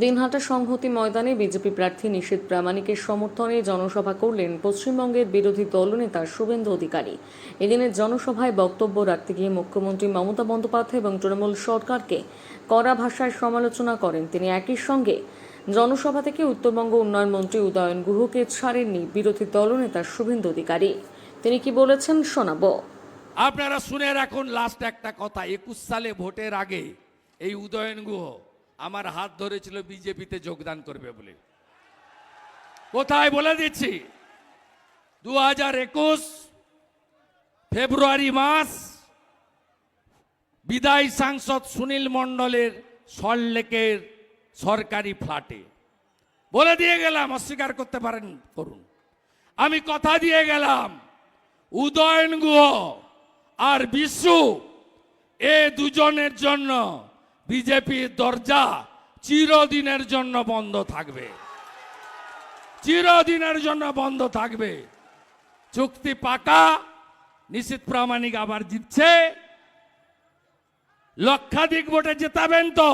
দিনহাটা সংহতি ময়দানে বিজেপি প্রার্থী নিশীত প্রামাণিকের সমর্থনে জনসভা করলেন পশ্চিমবঙ্গের বিরোধী দলনেতা শুভেন্দু অধিকারী। এদিনের জনসভায় বক্তব্য রাখতে গিয়ে মুখ্যমন্ত্রী মমতা বন্দ্যোপাধ্যায় এবং তৃণমূল সরকারকে কড়া ভাষায় সমালোচনা করেন। তিনি একই সঙ্গে জনসভা থেকে উত্তরবঙ্গ উন্নয়ন মন্ত্রী উদয়ন গুহকে ছাড়েননি বিরোধী দলনেতা শুভেন্দু অধিকারী। তিনি কি বলেছেন শোনাব। আপনারা শুনে রাখুন লাস্ট একটা কথা। একুশ সালে ভোটের আগে এই উদয়ন গুহ আমার হাত ধরেছিল বিজেপিতে যোগদান করবে বলে। কোথায় বলে দিচ্ছি? দু হাজার একুশ ফেব্রুয়ারি মাস বিদায়ী সাংসদ সুনীল মণ্ডলের সল্লেকের সরকারি ফ্ল্যাটে। বলে দিয়ে গেলাম, অস্বীকার করতে পারেন, করুন। আমি কথা দিয়ে গেলাম, উদয়ন গুহ আর বিশু এ দুজনের জন্য বিজেপির দরজা চিরদিনের জন্য বন্ধ থাকবে। চিরদিনের জন্য বন্ধ থাকবে। চুক্তি পাকা, নিশ্চিত প্রামাণিক আবার জিতছে। লক্ষাধিক ভোটে জেতাবেন তো।